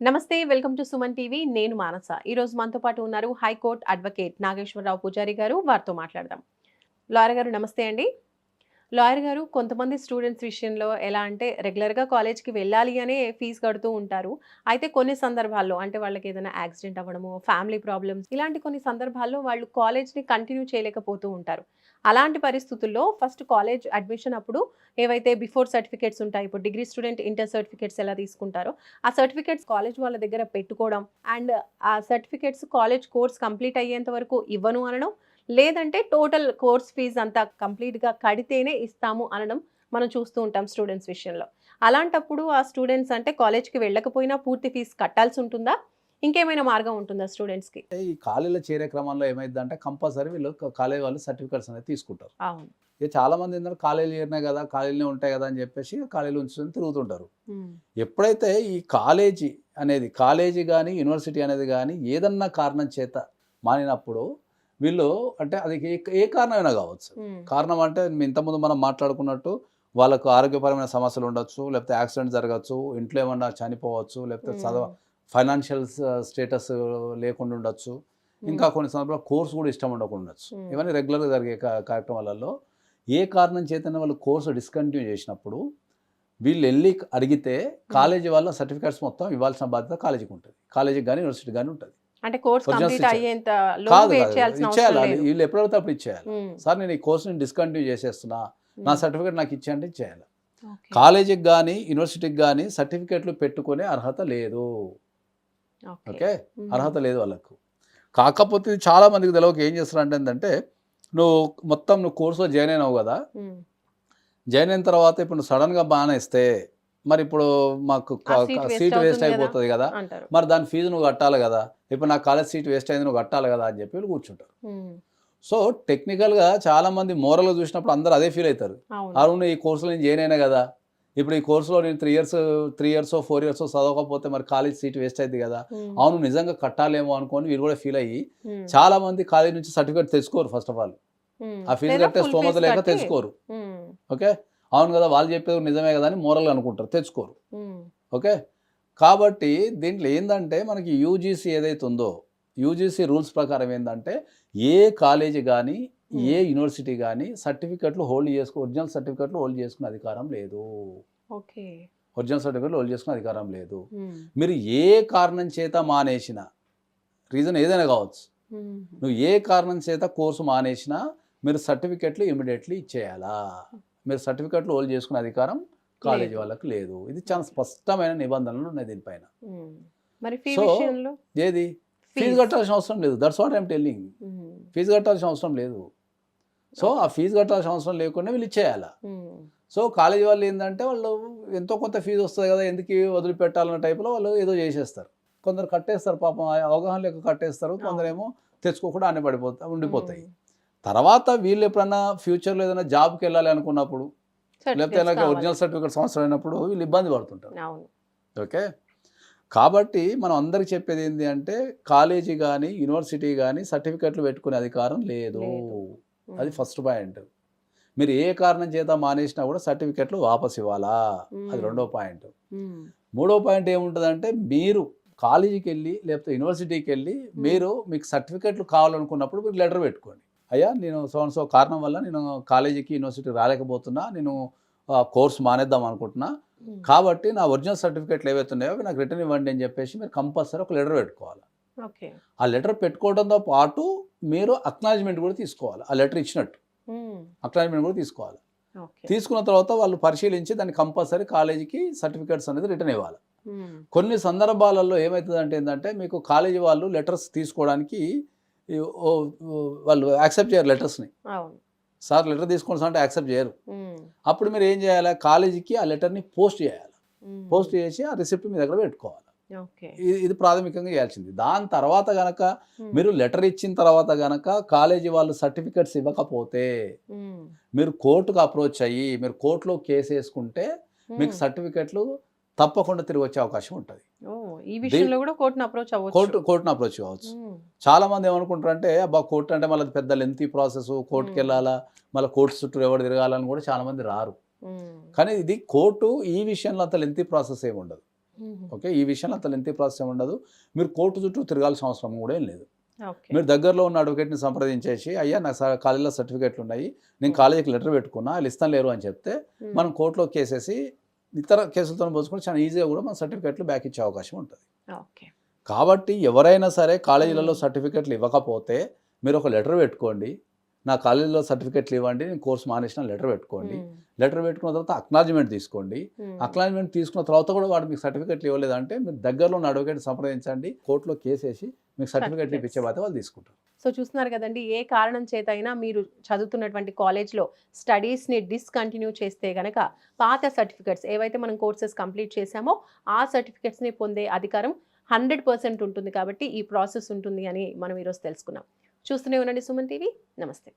నమస్తే welcome to Suman TV. నేను మానస. ఈరోజు మనతో పాటు ఉన్నారు హైకోర్టు అడ్వకేట్ నాగేశ్వరరావు పూజారి గారు. వారితో మాట్లాడదాం. లాయర్ గారు నమస్తే అండి. లాయర్ గారు కొంతమంది స్టూడెంట్స్ విషయంలో ఎలా అంటే రెగ్యులర్గా కాలేజ్కి వెళ్ళాలి అనే ఫీజు కడుతూ ఉంటారు. అయితే కొన్ని సందర్భాల్లో అంటే వాళ్ళకి ఏదైనా యాక్సిడెంట్ అవ్వడము ఫ్యామిలీ ప్రాబ్లమ్స్ ఇలాంటి కొన్ని సందర్భాల్లో వాళ్ళు కాలేజ్ని కంటిన్యూ చేయలేకపోతూ ఉంటారు. అలాంటి పరిస్థితుల్లో ఫస్ట్ కాలేజ్ అడ్మిషన్ అప్పుడు ఏవైతే బిఫోర్ సర్టిఫికేట్స్ ఉంటాయి ఇప్పుడు డిగ్రీ స్టూడెంట్ ఇంటర్ సర్టిఫికేట్స్ ఎలా తీసుకుంటారో ఆ సర్టిఫికేట్స్ కాలేజ్ వాళ్ళ దగ్గర పెట్టుకోవడం అండ్ ఆ సర్టిఫికేట్స్ కాలేజ్ కోర్స్ కంప్లీట్ అయ్యేంత వరకు ఇవ్వను అనడం లేదంటే టోటల్ కోర్స్ ఫీజు అంతా కంప్లీట్గా కడితేనే ఇస్తాము అనడం మనం చూస్తూ ఉంటాం స్టూడెంట్స్ విషయంలో. అలాంటప్పుడు ఆ స్టూడెంట్స్ అంటే కాలేజ్కి వెళ్ళకపోయినా పూర్తి ఫీజు కట్టాల్సి ఉంటుందా? ఇంకేమైనా మార్గం ఉంటుందా స్టూడెంట్స్కి? ఈ కాలేజీలో చేరే క్రమంలో ఏమైందంటే కంపల్సరీ వీళ్ళు కాలేజీ వాళ్ళు సర్టిఫికేట్స్ అనేది తీసుకుంటారు. అవును. ఇక చాలా మంది ఏంటంటే కాలేజీలు చేరినాయి కదా కాలేజీలో ఉంటాయి కదా అని చెప్పేసి కాలేజీలో ఉంచుకొని తిరుగుతుంటారు. ఎప్పుడైతే ఈ కాలేజీ అనేది కాలేజీ కానీ యూనివర్సిటీ అనేది కానీ ఏదన్నా కారణం చేత మానినప్పుడు వీళ్ళు అంటే అది ఏ కారణమైనా కావచ్చు. కారణం అంటే ఇంతకుముందు మనం మాట్లాడుకున్నట్టు వాళ్ళకు ఆరోగ్యపరమైన సమస్యలు ఉండొచ్చు లేకపోతే యాక్సిడెంట్ జరగచ్చు ఇంట్లో ఏమన్నా చనిపోవచ్చు లేకపోతే చదవ ఫైనాన్షియల్ స్టేటస్ లేకుండా ఉండొచ్చు. ఇంకా కొన్ని సందర్భాల్లో కోర్సు కూడా ఇష్టం ఉండకుండా ఉండొచ్చు. ఇవన్నీ రెగ్యులర్గా జరిగే కార్యక్రమాలలో ఏ కారణం చేతనే వాళ్ళు కోర్సు డిస్కంటిన్యూ చేసినప్పుడు వీళ్ళు వెళ్ళి అడిగితే కాలేజీ వాళ్ళ సర్టిఫికేట్స్ మొత్తం ఇవ్వాల్సిన బాధ్యత కాలేజీకి ఉంటుంది. కాలేజీకి కానీ యూనివర్సిటీ కానీ ఉంటుంది. అంటే కోర్స్ కంప్లీట్ అయ్యేంత కాదు ఇచ్చేయాలి. వీళ్ళు ఎప్పుడైతే అప్పుడు ఇచ్చేయాలి. సార్ నేను ఈ కోర్సుని డిస్కంటిన్యూ చేసేస్తున్నా. నా సర్టిఫికేట్ నాకు ఇచ్చేయండి ఇచ్చేయాలి. కాలేజీకి కానీ యూనివర్సిటీకి కానీ సర్టిఫికేట్లు పెట్టుకునే అర్హత లేదు. ఓకే, అర్హత లేదు వాళ్ళకు. కాకపోతే చాలా మందికి తెలియక ఏం చేస్తారంటే ఏంటంటే నువ్వు మొత్తం నువ్వు కోర్సులో జాయిన్ అయినావు కదా జాయిన్ అయిన తర్వాత ఇప్పుడు నువ్వు సడన్గా బాగానేస్తే మరి ఇప్పుడు మాకు సీట్ వేస్ట్. అయిపోతుంది కదా మరి దాని ఫీజు నువ్వు కట్టాలి కదా ఇప్పుడు నా కాలేజ్ సీట్ వేస్ట్ అయింది నువ్వు కట్టాలి కదా అని చెప్పి వీళ్ళు కూర్చుంటారు. సో టెక్నికల్గా చాలా మంది మోరల్గా చూసినప్పుడు అందరూ అదే ఫీల్ అవుతారు. అవును ఈ కోర్సులో నేను జాయిన్ అయినా కదా ఇప్పుడు ఈ కోర్సులో నేను three years three years four years చదవకపోతే మరి కాలేజ్ సీట్ వేస్ట్ అయింది కదా. అవును నిజంగా కట్టాలేమో అనుకొని వీళ్ళు కూడా ఫీల్ అయ్యి చాలా మంది కాలేజ్ నుంచి సర్టిఫికేట్ తెచ్చుకోరు ఫస్ట్ ఆఫ్ ఆల్ ఆ ఫీజు కట్టే స్తోమత లేక తెచ్చుకోరు. ఓకే? అవును కదా వాళ్ళు చెప్పేది నిజమే కదా అని మోరల్ అనుకుంటారు తెచ్చుకోరు. ఓకే? కాబట్టి దీంట్లో ఏంటంటే మనకి యూజీసీ ఏదైతే ఉందో యూజీసీ రూల్స్ ప్రకారం ఏంటంటే ఏ కాలేజీ కానీ ఏ యూనివర్సిటీ కానీ సర్టిఫికెట్లు హోల్డ్ చేసుకో ఒరిజినల్ సర్టిఫికెట్లు హోల్డ్ చేసుకునే అధికారం లేదు. ఓకే. ఒరిజినల్ సర్టిఫికెట్లు హోల్డ్ చేసుకునే అధికారం లేదు. మీరు ఏ కారణం చేత మానేసిన రీజన్ ఏదైనా కావచ్చు నువ్వు ఏ కారణం చేత కోర్సు మానేసినా మీరు సర్టిఫికెట్లు ఇమీడియట్లీ ఇచ్చేయాలా? మీరు సర్టిఫికెట్లు హోల్డ్ చేసుకునే అధికారం కాలేజీ. వాళ్ళకి లేదు. ఇది చాలా స్పష్టమైన నిబంధనలు ఉన్నాయి దీనిపైన. విషయంలో? ఏది? ఫీజు. కట్టాల్సిన అవసరం లేదు. That's what I'm telling fees కట్టాల్సిన అవసరం లేదు. సో ఆ ఫీజు కట్టాల్సిన అవసరం లేకుండా వీళ్ళు ఇచ్చేయాలా. సో కాలేజీ వాళ్ళు ఏంటంటే వాళ్ళు ఎంతో కొంత ఫీజు వస్తుంది కదా ఎందుకు వదిలిపెట్టాలన్న టైపులో వాళ్ళు ఏదో చేసేస్తారు. కొందరు కట్టేస్తారు పాపం అవగాహన లేక కట్టేస్తారు కొందరేమో తెచ్చుకోకుండా అన్ని పడిపోతా ఉండిపోతాయి. తర్వాత వీళ్ళు ఎప్పుడన్నా ఫ్యూచర్లో ఏదైనా జాబ్కి వెళ్ళాలి అనుకున్నప్పుడు లేకపోతే ఇలాగ. ఒరిజినల్ సర్టిఫికేట్ సంవత్సరం అయినప్పుడు వీళ్ళు ఇబ్బంది పడుతుంటారు. ఓకే? కాబట్టి మనం అందరికి చెప్పేది ఏంటి అంటే కాలేజీ కానీ యూనివర్సిటీ కానీ సర్టిఫికెట్లు పెట్టుకునే అధికారం లేదు. అది ఫస్ట్ పాయింట్ మీరు ఏ కారణం చేత మానేసినా కూడా సర్టిఫికెట్లు వాపస్ ఇవ్వాలా? అది రెండో పాయింట్ మూడో పాయింట్ ఏముంటుందంటే మీరు కాలేజీకి వెళ్ళి లేకపోతే యూనివర్సిటీకి వెళ్ళి మీరు మీకు సర్టిఫికెట్లు కావాలనుకున్నప్పుడు మీరు లెటర్ పెట్టుకోండి. అయ్యా నేను సో సో కారణం వల్ల నేను కాలేజీకి యూనివర్సిటీకి రాలేకపోతున్నా నేను కోర్స్ మానేద్దాం అనుకుంటున్నా. కాబట్టి నా ఒరిజినల్ సర్టిఫికేట్లు ఏవైతే ఉన్నాయో నాకు రిటర్న్ ఇవ్వండి అని చెప్పేసి మీరు కంపల్సరీ ఒక లెటర్ పెట్టుకోవాలి. ఓకే. ఆ లెటర్ పెట్టుకోవడంతో పాటు మీరు అక్నాలజ్మెంట్ కూడా తీసుకోవాలి. ఆ లెటర్ ఇచ్చినట్టు. అక్నాలజ్మెంట్ కూడా తీసుకోవాలి. తీసుకున్న తర్వాత వాళ్ళు పరిశీలించి దాన్ని కంపల్సరీ కాలేజీకి సర్టిఫికేట్స్ అనేది రిటర్న్ ఇవ్వాలి. ఉమ్, కొన్ని సందర్భాలలో ఏమవుతుందంటే ఏంటంటే మీకు కాలేజీ వాళ్ళు లెటర్స్ తీసుకోవడానికి వాళ్ళు యాక్సెప్ట్ చేయరు లెటర్స్ని సార్ లెటర్ తీసుకోవాల్సి అంటే యాక్సెప్ట్ చేయరు. ఉమ్, అప్పుడు మీరు ఏం చేయాలి? కాలేజీకి ఆ లెటర్ని పోస్ట్ చేయాలి. పోస్ట్ చేసి ఆ రిసిప్ట్ మీ దగ్గర పెట్టుకోవాలి. ఇది ఇది ప్రాథమికంగా చేయాల్సింది దాని తర్వాత గనక మీరు లెటర్ ఇచ్చిన తర్వాత గనక కాలేజీ వాళ్ళు సర్టిఫికెట్స్ ఇవ్వకపోతే మీరు కోర్టుకు అప్రోచ్ అయ్యి మీరు కోర్టులో కేసు వేసుకుంటే మీకు సర్టిఫికెట్లు తప్పకుండా తిరిగి వచ్చే అవకాశం ఉంటుంది. ఓ ఈ విషయంలో కూడా కోర్టును అప్రోచ్ అవ్వచ్చు. కోర్టు కోర్టును అప్రోచ్ కావచ్చు. ఉమ్, చాలా మంది ఏమనుకుంటారంటే అబ్బా కోర్టు అంటే మళ్ళీ పెద్ద లెంతీ ప్రాసెస్ కోర్టుకి. వెళ్ళాలా మళ్ళీ కోర్టు చుట్టూ ఎవరు తిరగాలని కూడా చాలా మంది రారు కానీ ఇది కోర్టు ఈ విషయంలో అంత లెంతీ ప్రాసెస్ ఏమి ఉండదు. ఓకే? ఈ విషయంలో అంత లెంతీ ప్రాసెస్ ఏమి ఉండదు. మీరు కోర్టు చుట్టూ తిరగాల్సిన అవసరం కూడా ఏం లేదు. మీరు దగ్గరలో ఉన్న అడ్వకేట్ని సంప్రదించేసి అయ్యా నా స- కాలేజీలో సర్టిఫికేట్లు ఉన్నాయి. నేను కాలేజీకి లెటర్ పెట్టుకున్నా వాళ్ళు ఇస్తాను లేరు అని చెప్తే మనం కోర్టులో కేసేసి ఇతర కేసులతో పోల్చుకుంటే చాలా ఈజీగా కూడా మన సర్టిఫికేట్లు బ్యాక్ ఇచ్చే అవకాశం ఉంటుంది. ఓకే. కాబట్టి ఎవరైనా సరే కాలేజీలలో సర్టిఫికెట్లు ఇవ్వకపోతే మీరు ఒక లెటర్ పెట్టుకోండి. నా కాలేజీలో సర్టిఫికెట్లు ఇవ్వండి నేను కోర్స్ మానేసిన లెటర్ పెట్టుకోండి. లెటర్ పెట్టుకున్న తర్వాత అక్నాలజ్మెంట్ తీసుకోండి. అక్నాలజ్మెంట్ తీసుకున్న తర్వాత కూడా వాడు మీకు సర్టిఫికెట్లు ఇవ్వలేదంటే మీరు దగ్గరలో ఉన్న అడ్వకేట్ సంప్రదించండి. కోర్టులో కేసు వేసి మీకు సర్టిఫికెట్లు. ఇప్పించే బాధ్యత వాళ్ళు తీసుకుంటారు. సో చూస్తున్నారు కదండి ఏ కారణం చేత అయినా మీరు చదువుతున్నటువంటి కాలేజ్లో స్టడీస్ని డిస్కంటిన్యూ చేస్తే గనక పాత సర్టిఫికెట్స్ ఏవైతే మనం కోర్సెస్ కంప్లీట్ చేశామో ఆ సర్టిఫికెట్స్ని పొందే అధికారం హండ్రెడ్ పర్సెంట్ ఉంటుంది కాబట్టి ఈ ప్రాసెస్ ఉంటుంది అని మనం ఈరోజు తెలుసుకున్నాం. చూస్తూనే ఉండండి సుమన్ టీవీ. నమస్తే.